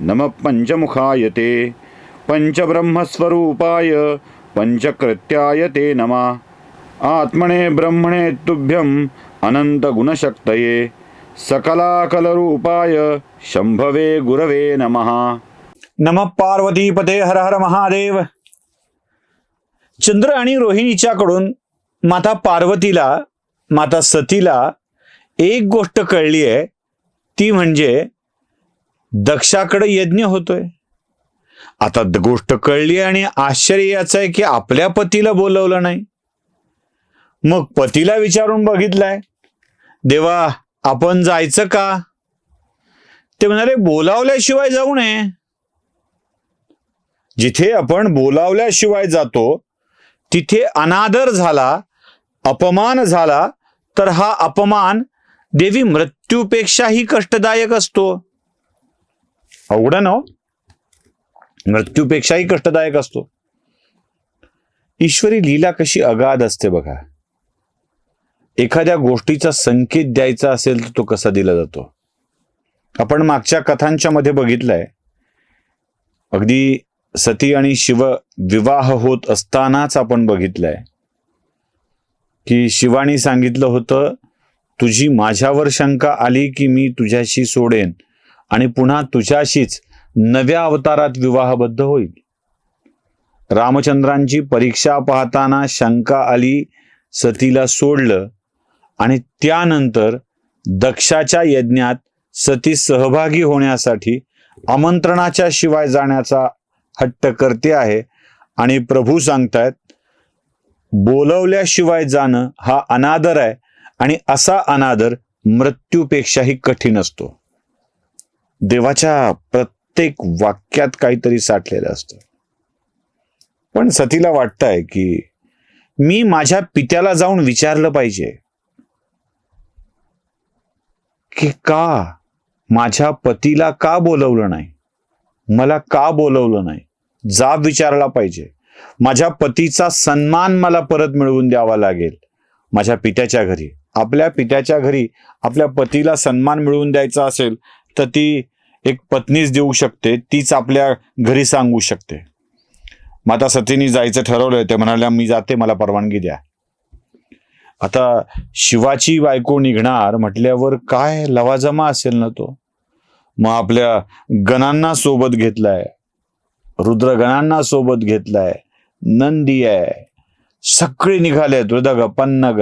नम पंचमुखाय ते पंचब्रह्मस्वरूपाय पंचकृत्याय ते नमः। आत्मने ब्रह्मणे तुभ्यम् अनन्तगुणशक्तये सकलाकलरूपाय शंभवे गुरवे नमः। नम पार्वतीपते हर हर महादेव। चंद्र आणि रोहिणीच्याकडून माता पार्वतीला माता सतीला एक गोष्ट कळली आहे ती म्हणजे दक्षाकडे यज्ञ होतोय. आता गोष्ट कळली आणि आश्चर्य याचं आहे की आपल्या पतीला बोलवलं नाही. मग पतीला विचारून बघितलंय. देवा आपण जायचं का? ते म्हणाले बोलावल्याशिवाय जाऊ नये. जिथे आपण बोलावल्याशिवाय जातो तिथे अनादर झाला अपमान झाला तर हा अपमान देवी मृत्यूपेक्षाही कष्टदायक असतो. अवघड ना हो. मृत्यूपेक्षाही कष्टदायक असतो. ईश्वरी लीला कशी अगाध असते बघा. एखाद्या गोष्टीचा संकेत द्यायचा असेल तर तो कसा दिला जातो? आपण मागच्या कथांच्या मध्ये बघितलंय. अगदी सती आणि शिव विवाह होत असतानाच आपण बघितलंय. की शिवानी सांगितलं होतं तुझी माझ्यावर शंका आली की मी तुझ्याशी सोडेन. आणि पुन्हा तुझ्याशीच नव्या अवतारात विवाहबद्ध होईल. रामचंद्रांची परीक्षा पाहताना शंका आली सतीला सोडलं आणि त्यानंतर दक्षाच्या यज्ञात सती सहभागी होण्यासाठी आमंत्रणाच्या शिवाय जाण्याचा हट्ट करते आहे आणि प्रभू सांगतायत बोलवल्याशिवाय जाणं हा अनादर आहे आणि असा अनादर मृत्यूपेक्षाही कठीण असतो. देवाच्या प्रत्येक वाक्यात काहीतरी साठलेलं असतं. पण सतीला वाटतंय की मी माझ्या पित्याला जाऊन विचारलं पाहिजे की का माझ्या पतीला का बोलवलं नाही? मला का बोलवलं नाही? जाब विचारला पाहिजे. माझ्या पतीचा सन्मान मला परत मिळवून द्यावा लागेल. माझ्या पित्याच्या घरी आपल्या पित्याच्या घरी आपल्या पतीला सन्मान मिळवून द्यायचा असेल तर ती एक पत्नीच देऊ शकते तीच आपल्या घरी सांगू शकते. माता सतीनी जायचं ठरवलंय ते म्हणाल्या मी जाते मला परवानगी द्या. आता शिवाची बायको निघणार म्हटल्यावर काय लवाजमा असेल ना तो? मग आपल्या गणांना सोबत घेतलाय रुद्रगणांना सोबत घेतलाय नंदी आहे सगळे निघालेत रुदग पन्नग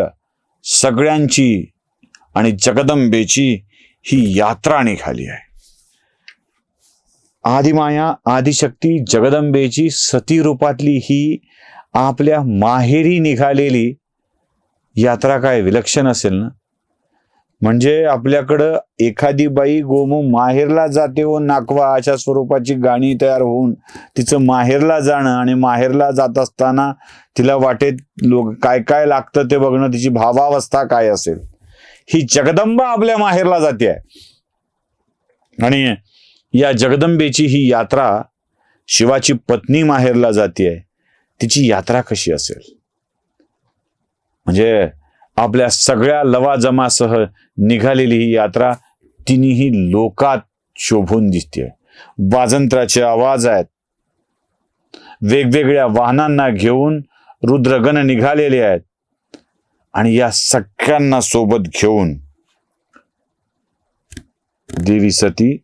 सगळ्यांची आणि जगदंबेची ही यात्रा निघाली आहे. आदिमाया आदिशक्ती जगदंबेची सती रूपातली ही आपल्या माहेरी निघालेली यात्रा काय विलक्षण असेल ना? म्हणजे आपल्याकडं एखादी बाई गोमू माहेरला जाते हो नाकवा अशा स्वरूपाची गाणी तयार होऊन तिचं माहेरला जाणं आणि माहेरला जात असताना तिला वाटेत लोक काय काय लागतं ते बघणं तिची भावावस्था काय असेल? ही जगदंबा आपल्या माहेरला जाते. आणि या जगदंबेची ही यात्रा शिवाची पत्नी माहेरला जाते. तिची यात्रा कशी असेल? म्हणजे आपल्या सगळ्या लवाजमासह निघालेली ही यात्रा तिन्ही लोकात शोभून दिसते. वाजंत्राचे आवाज आहेत. वेगवेगळ्या वाहनांना घेऊन रुद्रगण निघालेले आहेत. आणि या सगळ्यांना सोबत घेऊन देवी सती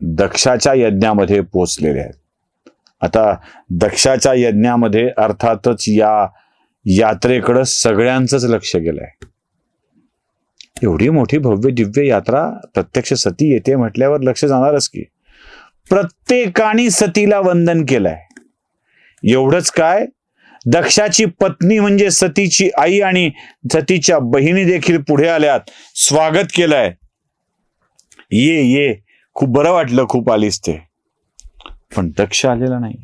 दक्षाच्या यज्ञामध्ये पोचलेले आहेत. आता दक्षाच्या यज्ञामध्ये अर्थातच या यात्रेकडं सगळ्यांचंच लक्ष गेलंय. एवढी मोठी भव्य दिव्य यात्रा प्रत्यक्ष सती येते म्हटल्यावर लक्ष जाणारच की. प्रत्येकाने सतीला वंदन केलंय. एवढंच काय? दक्षाची पत्नी म्हणजे सतीची आई आणि सतीच्या बहिणी देखील पुढे आल्यात. स्वागत केलंय. ये ये. खूप बरं वाटलं खूप आलीस ते. पण दक्ष आलेला नाही.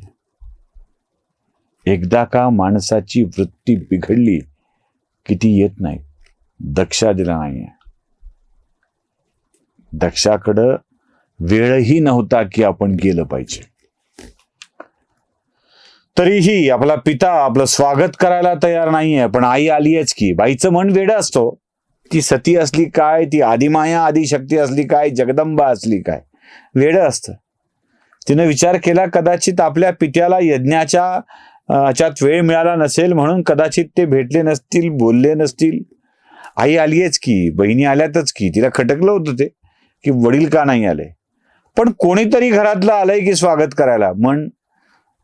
एकदा का माणसाची वृत्ती बिघडली की ती येत नाही. दक्ष आलेला नाहीये. दक्षाकडं वेळही नव्हता की आपण गेलं पाहिजे. तरीही आपला पिता आपलं स्वागत करायला तयार नाहीये पण आई आली आहेच की. बाईचं मन वेड असतो. ती सती असली काय ती आदिमाया आदिशक्ती असली काय जगदंबा असली काय. वेड असतं. तिनं विचार केला कदाचित आपल्या पित्याला यज्ञाच्या च्यात ह्याच्यात वेळ मिळाला नसेल म्हणून कदाचित ते भेटले नसतील बोलले नसतील. आई आलीयच की बहिणी आल्यातच की. तिला खटकलं होतं ते की वडील का नाही आले. पण कोणीतरी घरातलं आलंय की स्वागत करायला. मन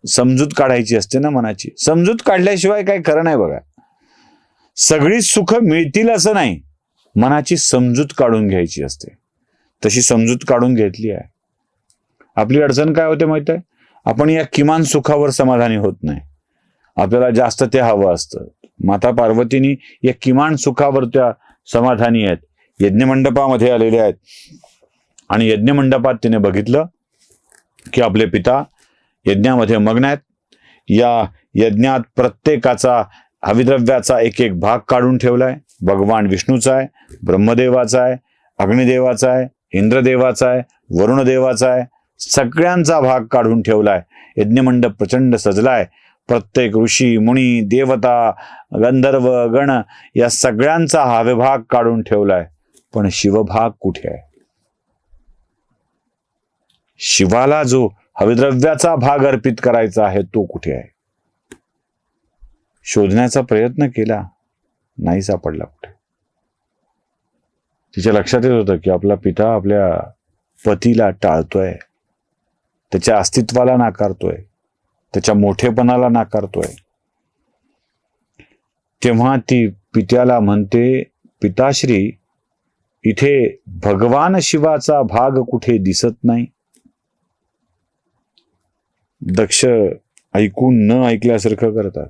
समजूत काढायची असते ना मनाची. समजूत काढल्याशिवाय काही खरं नाही बघा. सगळी सुख मिळतील असं नाही. मनाची समजूत काढून घ्यायची असते. तशी समजूत काढून घेतली आहे. आपली अडचण काय होते माहीत आहे? आपण या किमान सुखावर समाधानी होत नाही. आपल्याला जास्त ते हवं असतं. माता पार्वतीनी या किमान सुखावर त्या समाधानी आहेत. यज्ञमंडपामध्ये आलेले आहेत. आणि यज्ञमंडपात तिने बघितलं की आपले पिता यज्ञामध्ये मग्न आहेत या यज्ञात प्रत्येकाचा हविद्रव्याचा एक एक भाग काढून ठेवलाय. भगवान विष्णूचा आहे ब्रह्मदेवाचा आहे अग्निदेवाचा आहे इंद्रदेवाचा आहे वरुणदेवाचा आहे सगळ्यांचा भाग काढून ठेवलाय. यज्ञमंडप प्रचंड सजलाय. प्रत्येक ऋषी मुनी देवता गंधर्व गण या सगळ्यांचा हा विभाग काढून ठेवलाय. पण शिवभाग कुठे आहे? शिवाला जो हविद्रव्याचा भाग अर्पित करायचा आहे तो कुठे आहे? शोधण्याचा प्रयत्न केला नाही सापडला कुठे? तिच्या लक्षात येत होतं की आपला पिता आपल्या पतीला टाळतोय त्याच्या अस्तित्वाला नाकारतोय त्याच्या मोठेपणाला नाकारतोय. तेव्हा ती पित्याला म्हणते पिताश्री इथे भगवान शिवाचा भाग कुठे दिसत नाही? दक्ष ऐकून न ऐकल्यासारखं करतात.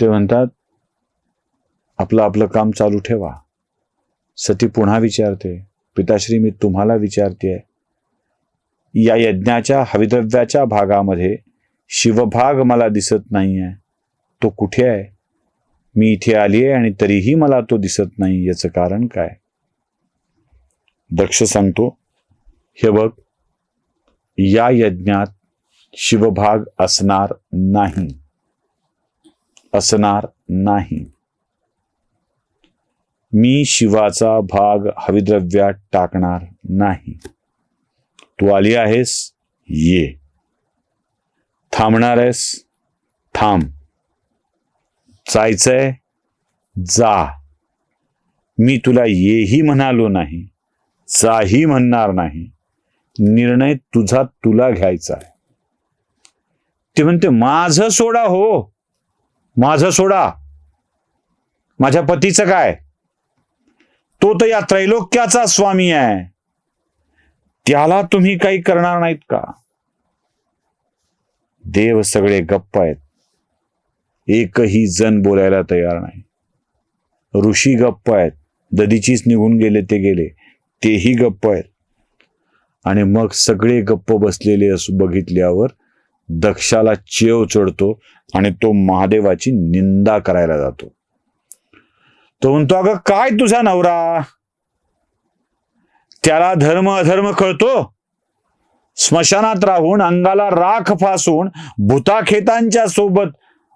ते म्हणतात आपलं आपलं काम चालू ठेवा. सती पुन्हा विचारते पिताश्री मी तुम्हाला विचारते या यज्ञाच्या हविद्रव्याच्या भागामध्ये शिवभाग मला दिसत नाही आहे तो कुठे आहे? मी इथे आली आहे आणि तरीही मला तो दिसत नाही याचं कारण काय? दक्ष सांगतो हे बघ या यज्ञात शिवभाग असणार नाही. असणार नाही. मी शिवाचा भाग हविद्रव्यात टाकणार नाही. तू आली आहेस? ये. थांबणार आहेस? थांब. जायचंय? जा. मी तुला येही म्हणालो नाही जाही म्हणणार नाही. निर्णय तुझा तुला घ्यायचा आहे. ते म्हणते माझं सोडा हो. माझं सोडा. माझ्या पतीचं काय? तो तर या त्रैलोक्याचा स्वामी आहे. त्याला तुम्ही काही करणार नाहीत का? देव सगळे गप्प आहेत. एकही जण बोलायला तयार नाही. ऋषी गप्प आहेत. ददीचीच निघून गेले ते गेले. तेही गप्प आहेत. आणि मग सगळे गप्प बसलेले असू बघितल्यावर दक्षाला चेव चढतो आणि तो महादेवाची निंदा करायला जातो. तो म्हणतो अगं काय तुझा नवरा? त्याला धर्म अधर्म कळतो? स्मशानात राहून अंगाला राख फासून भूताखेतांच्या सोबत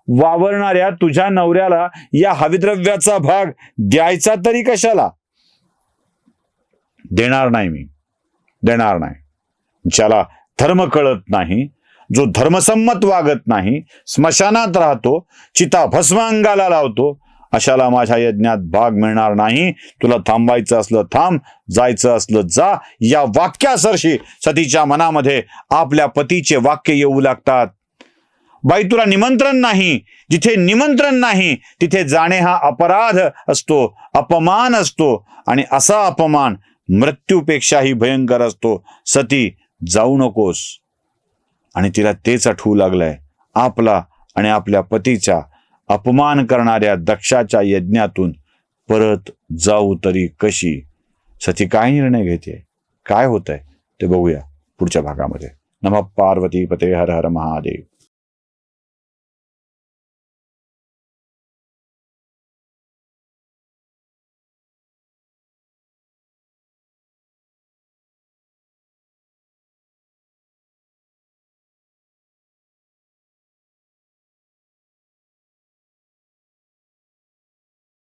वावरणाऱ्या तुझ्या नवऱ्याला या हविद्रव्याचा भाग द्यायचा तरी कशाला? देणार नाही मी. देणार नाही. ज्याला धर्म कळत नाही जो धर्मसंमत वागत नाही स्मशानात राहतो चिता भस्मांगाला लावतो अशाला माझ्या यज्ञात भाग मिळणार नाही. तुला थांबायचं असलं थांब जायचं असलं जा. या वाक्यासरशी सतीच्या मनामध्ये आपल्या पतीचे वाक्य येऊ लागतात. बाई तुला निमंत्रण नाही. जिथे निमंत्रण नाही तिथे जाणे हा अपराध असतो अपमान असतो. आणि असा अपमान मृत्यूपेक्षाही भयंकर असतो. सती जाऊ नकोस. आणि तिला तेच आठवू लागलंय. आपला आणि आपल्या पतीचा अपमान करणाऱ्या दक्षाच्या यज्ञातून परत जाऊ तरी कशी? सती काय निर्णय घेते? काय होत आहे ते बघूया पुढच्या भागामध्ये. नम पार्वती पते हर हर महादेव.